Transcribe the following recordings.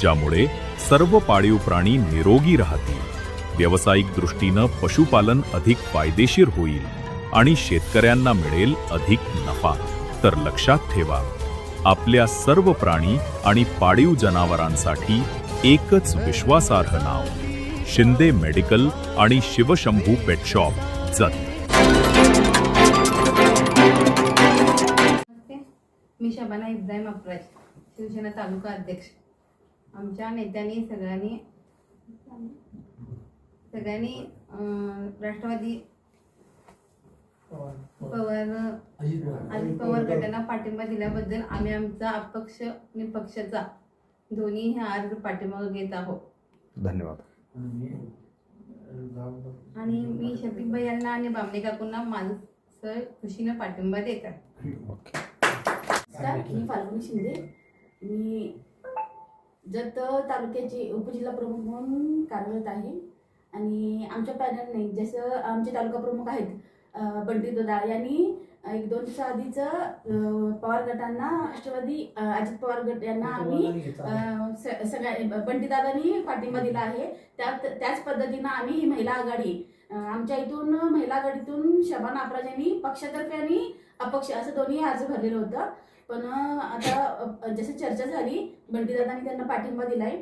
ज्यामुळे सर्व पाळीव प्राणी निरोगी राहतील. व्यावसायिक दृष्टीनं पशुपालन अधिक फायदेशीर होईल आणि शेतकऱ्यांना मिळेल अधिक नफा. तर लक्षात ठेवा आपल्या सर्व प्राणी आणि पाळीव जनावरांसाठी एकच विश्वासार्ह नाव शिंदे मेडिकल आणि शिवशंभू पेट शॉप जत. मी शबाना इब्राहिम अप्राज शिवसेना तालुका अध्यक्ष. आमच्या नेत्यांनी सगळ्यांनी सगळ्यांनी अं, राष्ट्रवादी पवार अजित पवार. गटांना पाठिंबा दिल्याबद्दल आम्ही आमचा अपक्ष आणि पक्षाचा दोन्ही हे अर्ज पाठिंबा घेत आहोत. धन्यवाद. आणि मी शफिक भाई यांना आणि बामणे काकूंना माझं सर खुशीनं पाठिंबा देत आहे ओके. नमस्कार मी फाल्गुनी शिंदे. मी जत तालुक्याचे उपजिल्हा प्रमुख म्हणून कार्यरत आहे. आणि आमच्या पॅनलने जसं आमचे तालुका प्रमुख आहेत बंटी दोदाळ यांनी एक दोन दिवसाआधीच अं, पवार गटांना राष्ट्रवादी अजित पवार गट यांना आम्ही सगळ्या बंटीदादांनी पाठिंबा दिला आहे. त्या त्याच पद्धतीनं आम्ही ही महिला आघाडी आमच्या इथून महिला आघाडीतून शबाना अपराज यांनी पक्षातर्फे आणि अपक्ष असं दोन्ही अर्ज भरलेलं होतं. पण आता जसं चर्चा झाली बंटीदादांनी त्यांना पाठिंबा दिलाय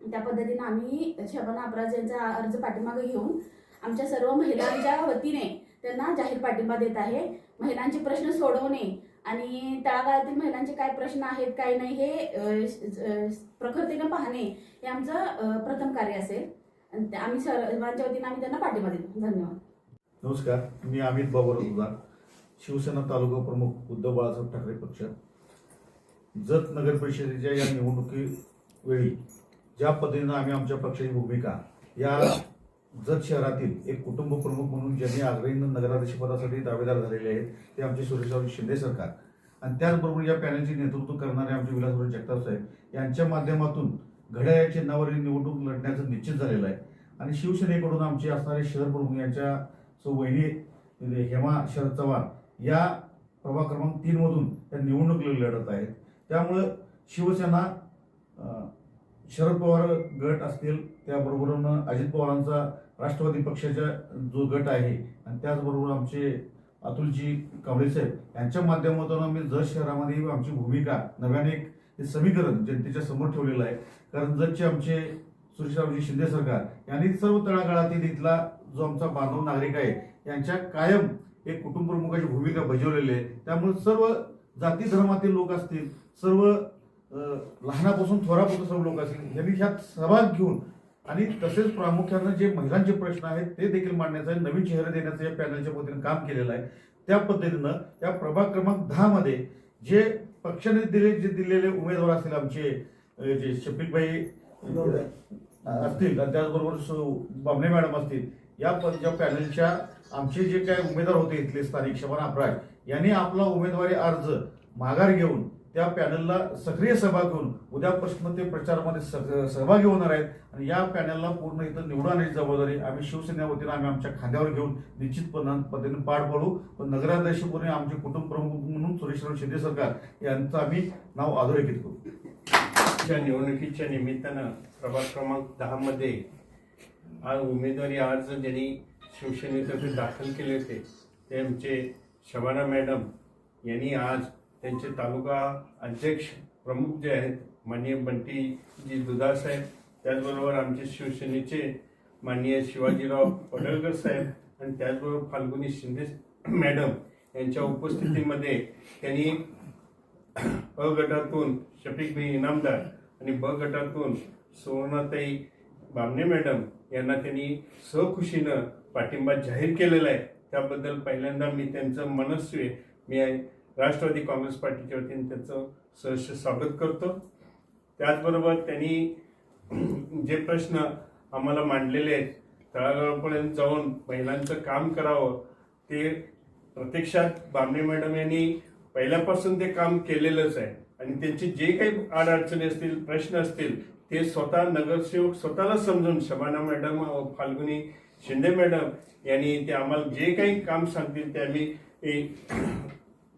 त्या पद्धतीनं आम्ही शबाना अपराज यांचा अर्ज पाठिंबा घेऊन आमच्या सर्व महिलांच्या वतीने त्यांना जाहीर पाठिंबा देत आहे. महिलांचे प्रश्न सोडवणे आणि तळागाळातील महिलांचे काय प्रश्न आहेत काय नाही हे प्रखरतेनं पाहणे हे आमचं प्रथम कार्य असेल. आम्ही सर्वांच्या वतीनं आम्ही त्यांना पाठिंबा देतो. धन्यवाद. नमस्कार मी अमित बाबर शिवसेना तालुका प्रमुख उद्धव बाळासाहेब ठाकरे पक्ष जत नगर परिषदेच्या या निवडणुकी वेळी ज्या पद्धतीनं आम्ही आमच्या पक्षाची भूमिका या जत शहरातील एक कुटुंब प्रमुख म्हणून ज्यांनी आग्रहीनं नगराध्यक्षपदासाठी दावेदार झालेले आहेत ते आमचे सुरेशराव शिंदे सरकार. आणि त्याचबरोबर या पॅनलचे नेतृत्व करणारे आमचे विलासराव जगताप साहेब यांच्या माध्यमातून घड्याळ्या चिन्हावरील निवडणूक लढण्याचं निश्चित झालेलं आहे. आणि शिवसेनेकडून आमचे असणारे शहर प्रमुख यांच्या सो वहिनी हेमा शरद चव्हाण या प्रभाग क्रमांक तीनमधून त्या निवडणूक लढत आहेत. त्यामुळं शिवसेना शरद पवार गट असतील त्याबरोबर अजित पवारांचा राष्ट्रवादी पक्षाचा जो गट आहे आणि त्याचबरोबर आमचे अतुलजी कांबळे साहेब यांच्या माध्यमातून आम्ही जत शहरामध्ये आमची भूमिका नव्याने एक हे समीकरण जनतेच्या समोर ठेवलेलं आहे. कारण जतचे आमचे सुरेशरावजी शिंदे सरकार यांनी सर्व तळागाळातील इथला जो आमचा बांधव नागरिक आहे यांच्या कायम एक कुटुंब प्रमुखाची भूमिका बजावलेली आहे. त्यामुळे सर्व जाती धर्मातील लोक असतील सर्व लहानापासून थोरापर्यंत सर्व लोक असतील यांनी ह्यात सहभाग घेऊन आणि तसेच प्रामुख्यानं जे महिलांचे प्रश्न आहेत ते देखील मांडण्याचं नवीन चेहरे देण्याचं या पॅनलच्या पद्धतीने काम केलेलं आहे. त्या पद्धतीनं या प्रभाग क्रमांक दहा मध्ये जे पक्षाने दिले जे दिलेले उमेदवार असतील आमचे जे शफिकभाई असतील आणि त्याचबरोबर बामणे मॅडम असतील या प- ज्या पॅनलच्या आमचे जे काही उमेदवार होते इथले स्थानिक शबाना अपराज यांनी आपला उमेदवारी अर्ज माघार घेऊन त्या पॅनलला सक्रिय सहभाग घेऊन उद्या ते प्रचारामध्ये सहभागी होणार आहेत. आणि या पॅनलला पूर्ण इथं निवडून आणण्याची जबाबदारी आम्ही शिवसेना वतीनं आम्ही आमच्या खांद्यावर घेऊन निश्चितपणा पद्धतीने पार पाडू. पण नगराध्यक्षपणे आमचे कुटुंब प्रमुख म्हणून सुरेशराव शिंदे सरकार यांचं आम्ही नाव अधोरेखित करू. या निवडणुकीच्या निमित्तानं प्रभाग क्रमांक दहा आज उमेदवारी अर्ज ज्यांनी शिवसेनेतर्फे दाखल केले होते ते आमचे शबाना मॅडम यांनी आज त्यांचे तालुका अध्यक्ष प्रमुख जे आहेत माननीय बंटीजी दुधाळ साहेब त्याचबरोबर आमचे शिवसेनेचे माननीय शिवाजीराव पडळकर साहेब आणि त्याचबरोबर फाल्गुनी शिंदे मॅडम यांच्या उपस्थितीमध्ये त्यांनी अ गटातून शफीक भाई इनामदार आणि ब गटातून सुवर्णाताई बामणे मॅडम यांना त्यांनी सहखुशीनं पाठिंबा जाहीर केलेला आहे. त्याबद्दल पहिल्यांदा मी त्यांचं मनस्वी मी राष्ट्रवादी काँग्रेस पार्टीच्या वतीने त्यांचं सहर्ष स्वागत करतो. त्याचबरोबर त्यांनी जे प्रश्न आम्हाला मांडलेले आहेत तळागाळापर्यंत जाऊन महिलांचं काम करावं ते प्रत्यक्षात बामणे मॅडम यांनी पहिल्यापासून ते काम केलेलंच आहे. आणि त्यांचे जे काही अडचणी असतील प्रश्न असतील ते स्वतः नगरसेवक स्वतःला समजून शबाना मॅडम फाल्गुनी शिंदे मॅडम यांनी ते आम्हाला जे काही काम सांगतील ते आम्ही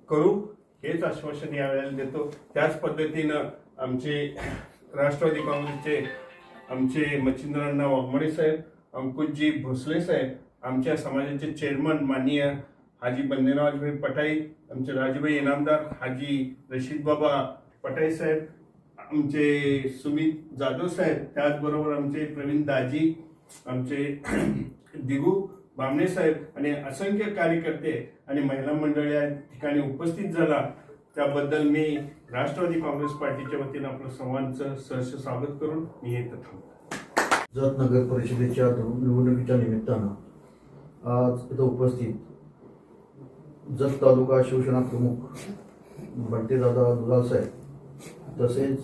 करू. हेच आश्वासन यावेळेला देतो. त्याच पद्धतीनं आमचे राष्ट्रवादी काँग्रेसचे आमचे मच्छिंद्रांना वाघमडे साहेब अंकुशजी भोसले साहेब आमच्या समाजाचे चेअरमन माननीय हाजी बंदेनवाजभाई पटाई आमचे राजभाई इनामदार हाजी रशीद बाबा पटाई साहेब आमचे सुमित जाधव साहेब त्याचबरोबर आमचे प्रवीण दाजी आमचे दिगू बामणे साहेब आणि असंख्य कार्यकर्ते आणि महिला मंडळी या ठिकाणी उपस्थित झाला. त्याबद्दल मी राष्ट्रवादी काँग्रेस पार्टीच्या वतीनं आपलं सर्वांचं सहर्ष स्वागत करून मी येत थांबतो. जत नगर परिषदेच्या निवडणुकीच्या निमित्तानं आज इथं उपस्थित जत तालुका शिवसेना प्रमुख बंटीदादा दुधासाहेब तसेच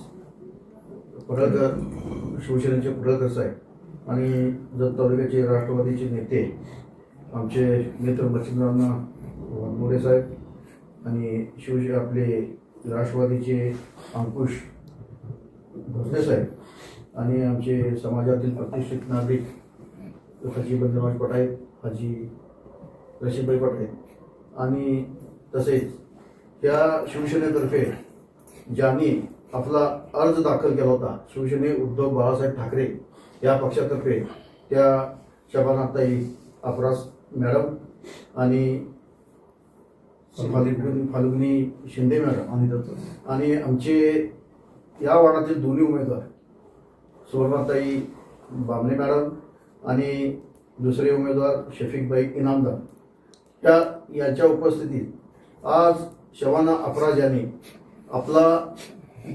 पडळकर शिवसेनेचे पडळकर साहेब आणि जत तालुक्याचे राष्ट्रवादीचे नेते आमचे मित्र मच्छिंद्रांना मोरे साहेब आणि शिवसे आपले राष्ट्रवादीचे अंकुश भोसले साहेब आणि आमचे समाजातील प्रतिष्ठित नागरिक हाजी बंदरवाज पटाय हाजी रशीदभाई पटाय आणि तसेच त्या शिवसेनेतर्फे ज्यांनी आपला अर्ज दाखल केला होता शिवसेने उद्धव बाळासाहेब ठाकरे या पक्षातर्फे त्या शबानाताई अपरास मॅडम आणि फाल्गुनी फाल्गुनी शिंदे मॅडम आणि आणि आमचे या वार्डातील दोन्ही उमेदवार सुवर्णाताई बामणे मॅडम आणि दुसरे उमेदवार शफीकबाई इनामदार. त्या यांच्या उपस्थितीत आज शवाना अपराज यांनी आपला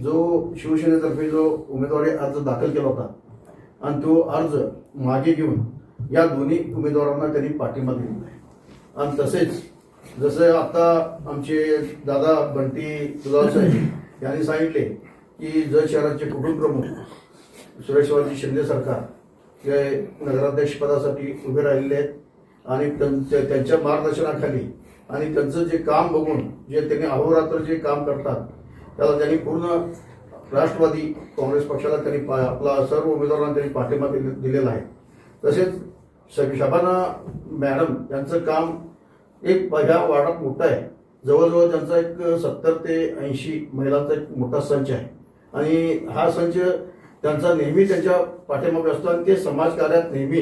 जो शिवसेनेतर्फे जो उमेदवारी अर्ज दाखल केला होता आणि तो अर्ज मागे घेऊन या दोन्ही उमेदवारांना त्यांनी पाठिंबा दिलेला आहे. आणि तसेच जसं आता आमचे दादा बंटी दुधाळ साहेब यांनी सांगितले की जत शहराचे कुटुंब प्रमुख सुरेशवाजी शिंदे सरकार हे नगराध्यक्षपदासाठी उभे राहिलेले आहेत. आणि त्यांच्या त्यांच्या मार्गदर्शनाखाली आणि त्यांचं जे काम बघून जे त्यांनी अहोरात्र जे काम करतात त्याला त्यांनी पूर्ण राष्ट्रवादी काँग्रेस पक्षाला त्यांनी पा- आपला सर्व उमेदवारांना त्यांनी पाठिंबा दिलेला आहे. तसेच श- शबाना मॅडम यांचं काम एक ह्या वार्डात मोठं आहे. जवळजवळ त्यांचा एक सत्तर ते ऐंशी महिलांचा एक मोठा संच आहे. आणि हा संच त्यांचा नेहमी त्यांच्या पाठिंबा असतो आणि ते समाजकार्यात नेहमी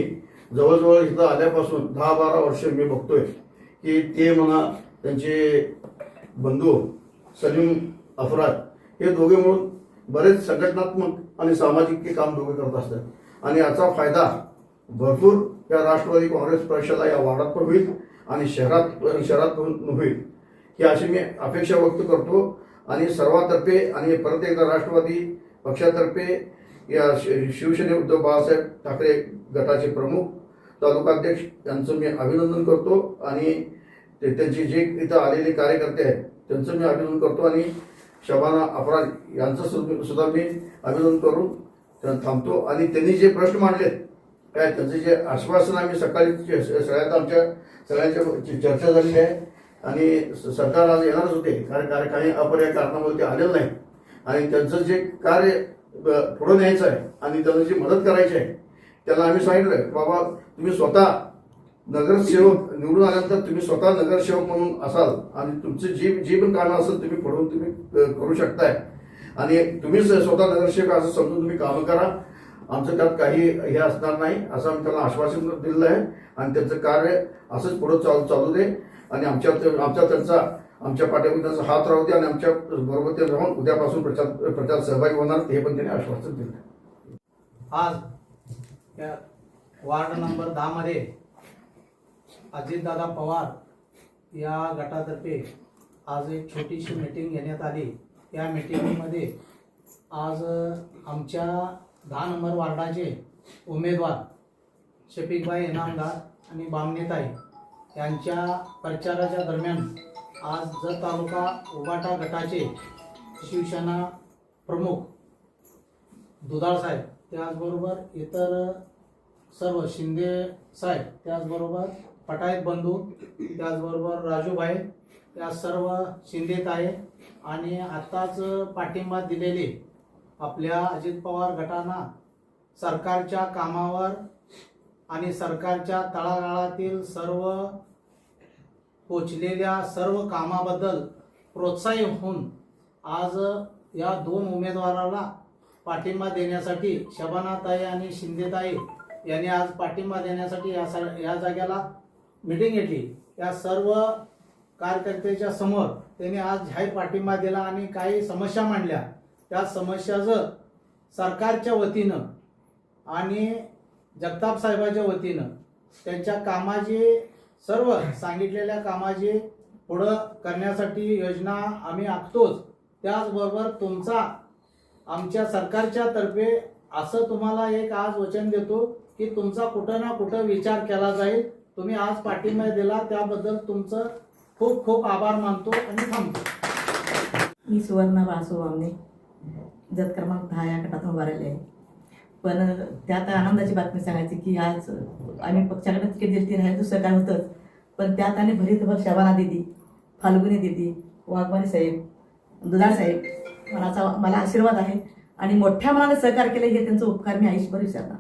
जवळजवळ इथं आल्यापासून दहा बारा वर्ष मी बघतोय की ते म्हणा त्यांचे बंधू सलीम अफराज हे दोघे मिळून बरेच संघटनात्मक आणि सामाजिक ते काम दोघे करत असतात. आणि याचा फायदा भरपूर या राष्ट्रवादी काँग्रेस पक्षाला या वार्डात पण होईल आणि शहरात शहरात पण होईल. ही अशी मी अपेक्षा व्यक्त करतो. आणि सर्वातर्फे आणि परत एकदा राष्ट्रवादी पक्षातर्फे या शि- शिवसेने उद्धव बाळासाहेब ठाकरे गटाचे प्रमुख तालुकाध्यक्ष यांचं मी अभिनंदन करतो आणि ते त्यांचे जे इथं आलेले कार्यकर्ते आहेत त्यांचं मी अभिनंदन करतो आणि शबाना अपराध यांचं सुद्धा सुद्धा मी अभिनंदन करून त्यांना थांबतो. आणि त्यांनी जे प्रश्न मांडलेत काय त्यांचे जे आश्वासन आम्ही सकाळी सगळ्यात आमच्या सगळ्यांच्या चर्चा झालेली आहे आणि स- सरकार आज येणारच होते. कारण काही अपर्याय कारणामुळे ते आलेलं नाही. आणि त्यांचं जे कार्य पुढं न्यायचं आहे आणि त्यांना जी मदत करायची आहे त्याला आम्ही सांगितलं बाबा तुम्ही स्वतः नगरसेवक निवडून आल्यानंतर तुम्ही स्वतः नगरसेवक म्हणून असाल आणि तुमची जी जी पण कामं असेल तुम्ही पुढून तुम्ही करू शकताय. आणि तुम्ही स्वतः नगरसेवक असं समजून तुम्ही कामं करा. आमचं त्यात काही हे असणार नाही असं आम्ही त्यांना आश्वासन दिलेलं आहे. आणि त्यांचं कार्य असंच पुढं चालू चालू दे. आणि आमच्या आमच्या त्यांचा आमच्या पाठीमागे हात राहू दे आणि आमच्या बरोबर ते राहून उद्यापासून प्रचार प्रचार सहभागी होणार हे पण त्यांनी आश्वासन दिलं. आज या वार्ड नंबर दहामध्ये अजितदादा पवार या गटातर्फे आज एक छोटीशी मीटिंग घेण्यात आली. या मीटिंगमध्ये आज आमच्या दहा नंबर वार्डाचे उमेदवार शफिकबाई इनामदार आणि बामनेताई यांच्या प्रचाराच्या दरम्यान आज जत तालुका उबाटा गटाचे शिवसेना प्रमुख दुधाळ साहेब त्याचबरोबर इतर सर्व शिंदे साहेब त्याचबरोबर पटायत बंधू त्याचबरोबर राजूभाई या सर्व शिंदेत आहे. आणि आत्ताच पाठिंबा दिलेले आपल्या अजित पवार गटांना सरकारच्या कामावर आणि सरकारच्या तळागाळातील सर्व पोचलेल्या सर्व कामाबद्दल प्रोत्साहित होऊन आज या दोन उमेदवाराला पाठिंबा देण्यासाठी शबानाताई आणि शिंदेताई यांनी आज पाठिंबा देण्यासाठी या सा या जाग्याला मिटिंग घेतली. या सर्व कार्यकर्त्याच्या समोर त्यांनी आज जाहीर पाठिंबा दिला आणि काही समस्या मांडल्या. त्या समस्याचं सरकारच्या वतीनं आणि जगताप साहेबाच्या वतीनं त्यांच्या कामाची सर्व सांगितलेल्या कामाची पुढं करण्यासाठी योजना आम्ही आखतोच. त्याचबरोबर तुमचा आमच्या सरकारच्या तर्फे असं तुम्हाला एक आज वचन देतो की तुमचा कुठं ना कुठं विचार केला जाईल. तुम्ही आज पाठिंबा दिला त्याबद्दल तुमचं खूप खूप आभार मानतो आणि थांबतो. मी सुवर्ण वासू बामणे जत क्रमांक दहा या गटातून उभा आहे. पण त्यात आनंदाची बातमी सांगायची की आज आम्ही पक्षाकडे तिकीट दिली ती राहील दुसरं काय होतंच. पण त्यात आणि भरीतभर शबाना दिदी फाल्गुनी दिदी वाघवानी साहेब दुधाळ साहेब. मनाचा मला आशीर्वाद आहे. आणि मोठ्या मनाने सहकार केले हे त्यांचं उपकार मी आयुष्यभर विचारणार